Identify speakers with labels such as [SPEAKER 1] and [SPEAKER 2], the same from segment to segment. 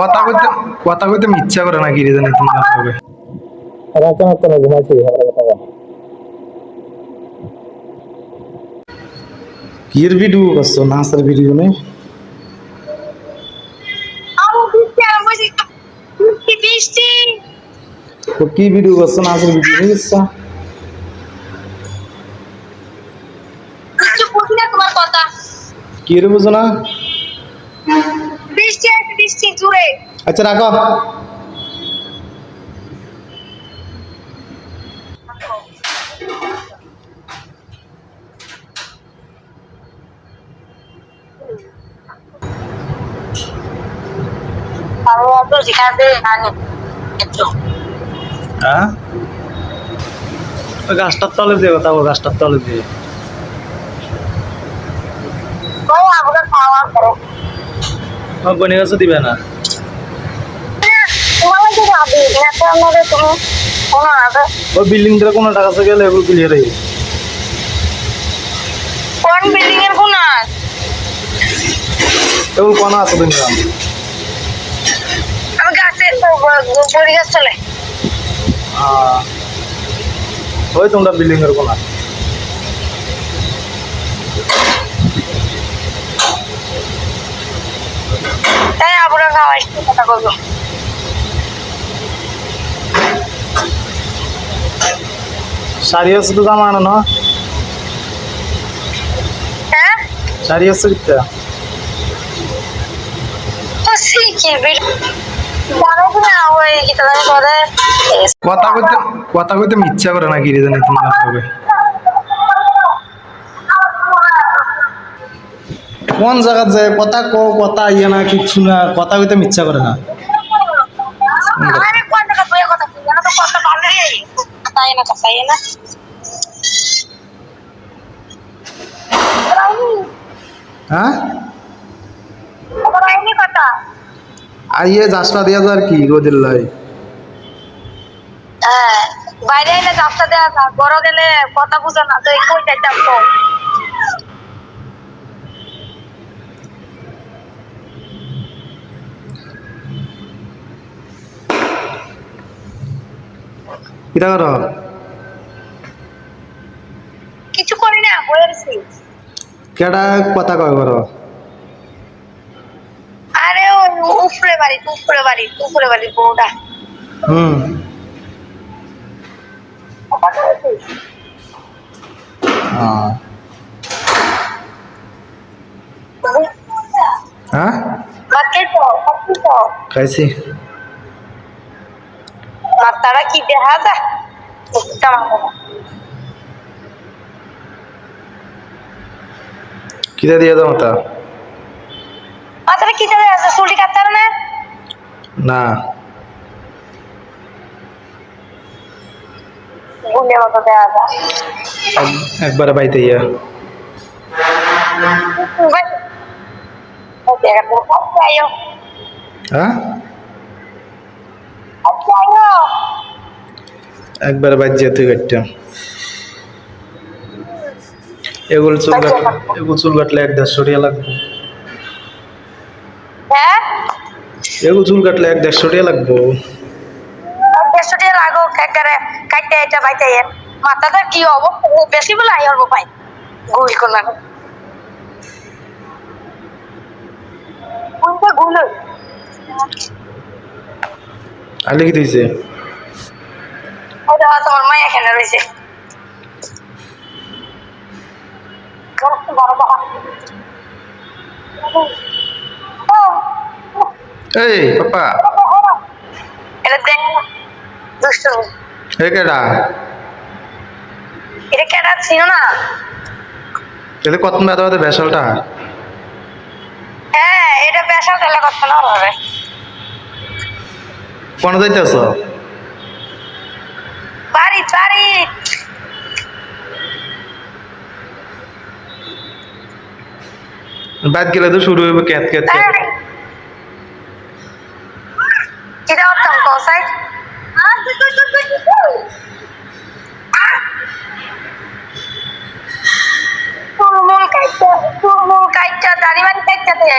[SPEAKER 1] কথা কইতে কথা কইতে ইচ্ছা করে না কি রে জানি তোমার হবে
[SPEAKER 2] রাতে রাতে না ঘুমাইছি ভালো কথা বল।
[SPEAKER 1] কির ভিডিও করছ নাচের ভিডিও নেই
[SPEAKER 3] আরও বৃষ্টি আরও বৃষ্টি বৃষ্টি বৃষ্টি
[SPEAKER 1] তো কি ভিডিও করছ নাচের ভিডিও নেই ইচ্ছা
[SPEAKER 3] কিছু বুঝি না তোমার কথা
[SPEAKER 1] কি রে বুঝো না
[SPEAKER 3] বৃষ্টি আছে বৃষ্টি জুড়ে
[SPEAKER 1] আচ্ছা রাখো হ্যাঁ গাছটার তলে দিয়ে কথা বল গাছটার তলে দিয়ে
[SPEAKER 3] খাওয়া করো
[SPEAKER 1] বনি গাছও দিবে না ওই বিল্ডিং টার কোনো টাকা আছে গেলে এগুলো ক্লিয়ার হয়ে
[SPEAKER 3] কোন বিল্ডিং এর কোন
[SPEAKER 1] এগুলো কোন আছে তুমি
[SPEAKER 3] আমি গাছে বড়ি গাছ চলে
[SPEAKER 1] ওই তোমরা বিল্ডিং এর কোনা
[SPEAKER 3] তাই আমরা একটু কথা বলব
[SPEAKER 1] শাড়ি আছে তো জামা আনো না
[SPEAKER 3] হ্যাঁ
[SPEAKER 1] শাড়ি কিতা
[SPEAKER 3] করে
[SPEAKER 1] কথা কইতে কথা কইতে ইচ্ছা করে না কি রে জানি তোমার হবে কোন জায়গা যায় কথা কো কথা ইয়ে না কিচ্ছু না কথা কইতে ইচ্ছা করে না।
[SPEAKER 3] না
[SPEAKER 1] হ্যাঁ? দিয়া যার কি রোদের লাই।
[SPEAKER 3] হ্যাঁ বাইরে বড় গেলে কথা বুঝে না তো এই
[SPEAKER 1] কিতা কর?
[SPEAKER 3] কিছু করি না বলেছি
[SPEAKER 1] কেডা কথা কয় কর?
[SPEAKER 3] আরে ও উপরে বাড়ি উপরে বাড়ি উপরে বাড়ি বউটা।
[SPEAKER 1] হুম। হ্যাঁ। খাইছি।
[SPEAKER 3] মাথাটা কি দেখা যায়
[SPEAKER 1] কিতা দিয়ে দাও তা?
[SPEAKER 3] মাথাটা কি দেখা আছে? চুলটি কাটতে হবে না?
[SPEAKER 1] না।
[SPEAKER 3] গুলে মতো দেখা যায়
[SPEAKER 1] এক- একবারে বাইতে ইয়া
[SPEAKER 3] আচ্ছা
[SPEAKER 1] হ্যাঁ?
[SPEAKER 3] আচ্ছা আয়ো
[SPEAKER 1] একবারে বাইত যেতে কাটতাম এগুলো চুল কাট এগুলো চুল কাটলে এক দেড়শো টিয়া লাগবে।
[SPEAKER 3] হ্যাঁ?
[SPEAKER 1] এগুলো চুল কাটলে এক দেড়শো টিয়া লাগবো।
[SPEAKER 3] দেড়শো টাকা লাগো কাটতে এটা বাইতে মাথাটা কি হব বেশি বলে আই হব ভাই গুল। করলাম কোনটা গুল
[SPEAKER 1] আলে কি দিয়েছে
[SPEAKER 3] তোমার এখানে রয়েছে?
[SPEAKER 1] এই পাপা।
[SPEAKER 3] এটা দেখ দুষ্ট
[SPEAKER 1] কেডা?
[SPEAKER 3] এটা ছিল না?
[SPEAKER 1] এতে কত ব্যথা বেসালটা
[SPEAKER 3] হ্যাঁ এটা তেলে করতে না হবে।
[SPEAKER 1] কোন যাইতেছ?
[SPEAKER 3] বাড়ি বাড়ি।
[SPEAKER 1] বাদ গেলে তো শুরু হইব ক্যাত ক্যাত ক্যাত।
[SPEAKER 3] এটা উত্তম কৌশাই চুলমুল কাইটা চুলমুল কাইটা দাড়ি বাড়ি কাইটা দিয়ে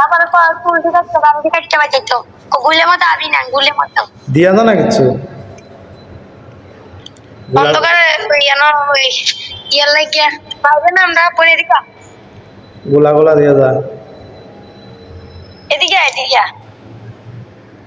[SPEAKER 3] বাবার পর ফুল ঠিক আছে বাবা ঠিক আছে তো। গুলে মতো আবি না গুলে মতো।
[SPEAKER 1] দিয়া না
[SPEAKER 3] অন্ধকারে ইয়ানো ওই ইয়ার লাগিয়া না আমরা পরে দিকা
[SPEAKER 1] গোলা গোলা দিয়া যা।
[SPEAKER 3] এদিকে এদিকে।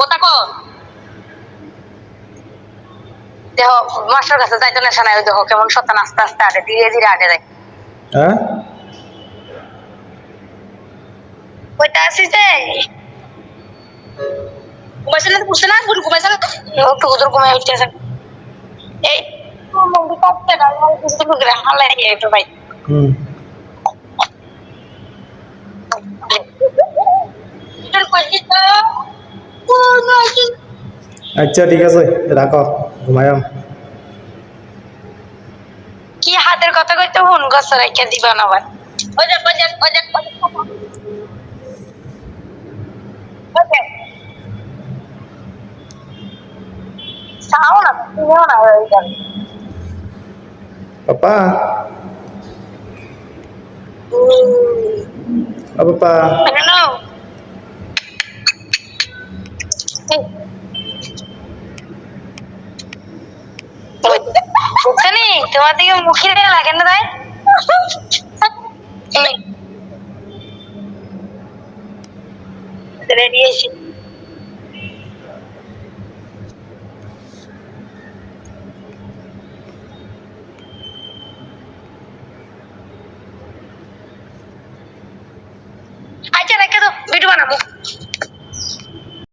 [SPEAKER 3] কোথা কো দেহ মাস্টার কাছে যাইতো না শোনায় ওই দেহ কেমন সত্য আস্তে আস্তে আটে ধীরে ধীরে আটে যায়।
[SPEAKER 1] হ্যাঁ?
[SPEAKER 3] ওইটা আসি যে? ঘুমাইছে না না গুরু ঘুমাইছে একটু উদর ঘুমাই উঠতেছে এই মন্দির কাটতে না বুঝতে পারবে হালাই একটু ভাই।
[SPEAKER 1] হুম। আচ্ছা ঠিক আছে রাখো ঘুমায়াম
[SPEAKER 3] কি হাতের কথা কইতে ফোন গছ রাখিয়া দিবা না ভাই। ওই দেখ ওই দেখ ওই দেখ। ওই দেখ। ওই দেখ। চাও না তুমিও না ওই দেখ।
[SPEAKER 1] পাপা
[SPEAKER 3] উম,
[SPEAKER 1] ও পাপা
[SPEAKER 3] মানে নাও। এই। ওই, বুঝছ নি? তোমার দিকে মুখে লাগে না তাই হয়েছি আচ্ছা রেখে তো ভিডিও বানাবো।